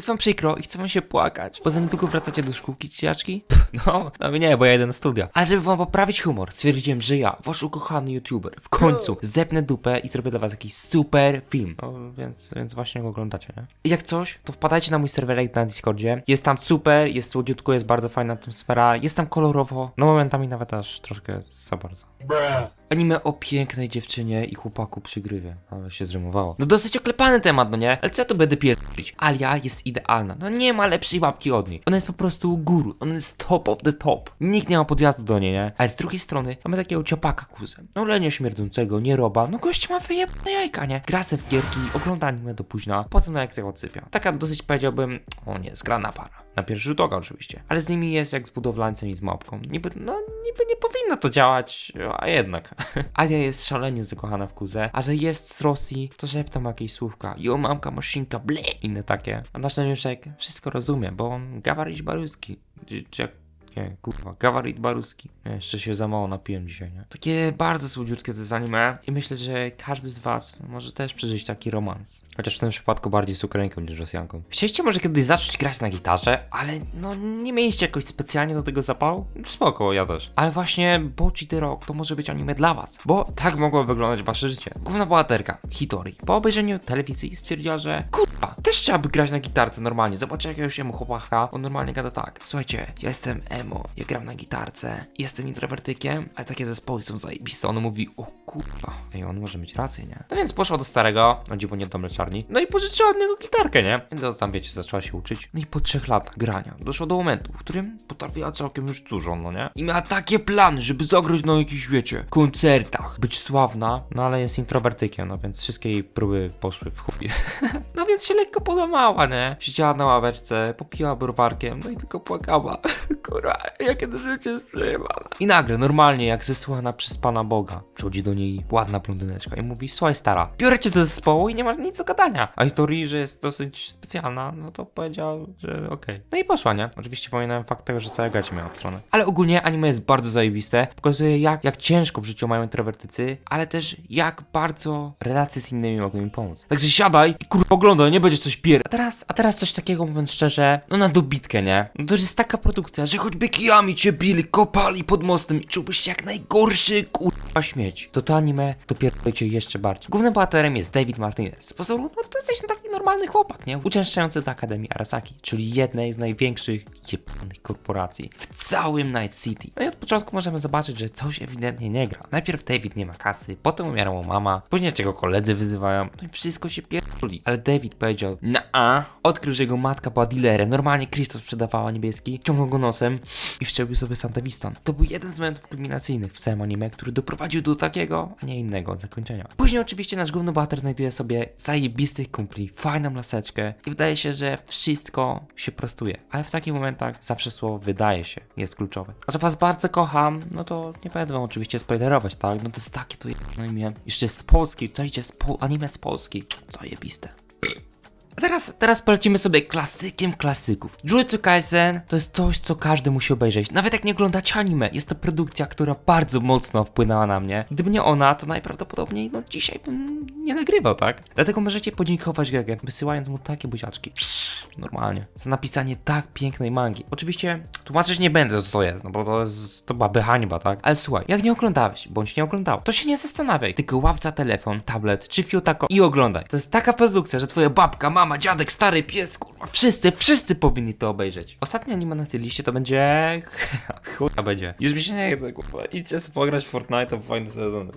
jest wam przykro i chcę wam się płakać, bo za niedługo wracacie do szkółki, dzieciaczki? No, no nie, bo ja jedę na studia. Ale żeby wam poprawić humor, stwierdziłem, że ja, wasz ukochany youtuber, w końcu zepnę dupę i zrobię dla was jakiś super film. No, więc, więc właśnie go oglądacie, nie? I jak coś, to wpadajcie na mój serwerek na Discordzie. Jest tam super, jest słodziutko, jest bardzo fajna atmosfera, jest tam kolorowo, no momentami nawet aż troszkę za bardzo. Anime o pięknej dziewczynie i chłopaku przy grywie. Ale się zrymowało. No dosyć oklepany temat, no nie? Ale co ja tu będę pierdolić? Alia jest idealna. No nie ma lepszej babki od niej. Ona jest po prostu guru. Ona jest top of the top. Nikt nie ma podjazdu do niej, nie? Ale z drugiej strony mamy takiego ciopaka kuzem. No lenie śmierdzącego, nie roba. No gość ma wyjebane jajka, nie? Gra se w gierki, ogląda anime do późna, potem na jak odsypia. Taka dosyć powiedziałbym, o nie, zgrana para. Na pierwszy rzut oka oczywiście. Ale z nimi jest jak z budowlańcem i z małpką. Niby, no niby nie powinno to działać, a jednak. Alia jest szalenie zakochana w kuze, a że jest z Rosji, to szeptam jakieś słówka. Jo, mamka, maszynka, ble, inne takie. A nasz Daniuszek wszystko rozumie, bo on gawaryć baruski. Czy jak nie, kurwa, gawarit baruski. Nie, jeszcze się za mało napiłem dzisiaj, nie? Takie bardzo słodziutkie to jest anime i myślę, że każdy z was może też przeżyć taki romans. Chociaż w tym przypadku bardziej z Ukrainką niż Rosjanką. Chcieliście może kiedyś zacząć grać na gitarze, ale no nie mieliście jakoś specjalnie do tego zapału? Spoko, ja też. Ale właśnie Bochi the Rock to może być anime dla was, bo tak mogło wyglądać wasze życie. Główna bohaterka, Hitori, po obejrzeniu telewizji stwierdziła, że kurwa, też chciałaby grać na gitarce normalnie. Zobaczcie jakiegoś emo chłopaka, on normalnie gada tak. Słuchajcie, ja jestem emo, ja gram na gitarce, jestem introwertykiem, ale takie zespoły są zajebiste. On mówi, o kurwa, ej, on może mieć rację, nie? No więc poszła do starego, no dziwo nie do mleczarni, no i pożyczyła od niego gitarkę, nie? I to tam, wiecie, zaczęła się uczyć. No i po trzech latach grania doszło do momentu, w którym potrafiła całkiem już dużo, no nie? I miała takie plany, żeby zagrać na jakichś, wiecie, koncertach, być sławna, no ale jest introwertykiem, no więc wszystkie jej próby poszły w chuj. no więc się lekko połamała, nie? Siedziała na ławeczce, popiła browarkiem, no i tylko płakała. Kurwa, jakie to życie jest. I nagle, normalnie, jak zesłana przez Pana Boga, przychodzi do niej ładna blondyneczka i mówi, słuchaj stara, biorę cię do zespołu i nie masz nic do gadania. A Hitori, że jest dosyć specjalna, no to powiedział, że okej. No i poszła, nie? Oczywiście pamiętam fakt tego, że całe gacie miała stronę. Ale ogólnie anime jest bardzo zajebiste, pokazuje jak, jak ciężko w życiu mają introwertycy, ale też jak bardzo relacje z innymi mogą im pomóc. Także siadaj i kurwa oglądaj, nie będziesz coś pier... A teraz, a teraz coś takiego mówiąc szczerze, no na dobitkę, nie? No to jest taka produkcja, że choćby kijami cię bili, kopali pod mostem i czułbyś się jak najgorszy kurwa śmieć. To to anime dopiero cię jeszcze bardziej. Głównym bohaterem jest David Martinez. Z pozoru, no to jesteś no taki normalny chłopak, nie? Uczęszczający do Akademii Arasaki, czyli jednej z największych jebanych korporacji w całym Night City. No i od początku możemy zobaczyć, że coś ewidentnie nie gra. Najpierw David nie ma kasy, potem umiera mu mama, później jeszcze go koledzy wyzywają, no i wszystko się pierdoli. Ale David powiedział, na odkrył, że jego matka była dealerem, normalnie Christos sprzedawała niebieski, ciągnął go nosem i wszczepił sobie Santawistan. To był jeden z momentów kulminacyjnych w całym anime, który doprowadził do takiego, a nie innego zakończenia. Później oczywiście nasz główny bohater znajduje sobie zajebistych kumpli, fajną laseczkę i wydaje się, że wszystko się prostuje. Ale w takich momentach zawsze słowo wydaje się jest kluczowe. A że was bardzo kocham, no to nie będę wam oczywiście spoilerować, tak? No to jest takie to jedno imię. Jeszcze z Polski, co idzie z po anime z Polski. Zajebiste. Teraz, teraz polecimy sobie klasykiem klasyków. Jujutsu Kaisen to jest coś, co każdy musi obejrzeć. Nawet jak nie oglądacie anime, jest to produkcja, która bardzo mocno wpłynęła na mnie. Gdyby nie ona, to najprawdopodobniej, no dzisiaj bym nie nagrywał, tak? Dlatego możecie podziękować Gege, wysyłając mu takie buziaczki. Normalnie. Za napisanie tak pięknej mangi. Oczywiście tłumaczyć nie będę, co to jest, no bo to jest, to byłaby hańba, tak? Ale słuchaj, jak nie oglądałeś, bądź nie oglądał, to się nie zastanawiaj. Tylko łap za telefon, tablet czy fiutako i oglądaj. To jest taka produkcja, że twoja babka, mama, dziadek, stary pies, kurwa, wszyscy, wszyscy powinni to obejrzeć. Ostatnia anime na tej liście to będzie... Chuja będzie. Już mi się nie chce, kurwa. Idźcie pograć w Fortnite, w fajny sezon.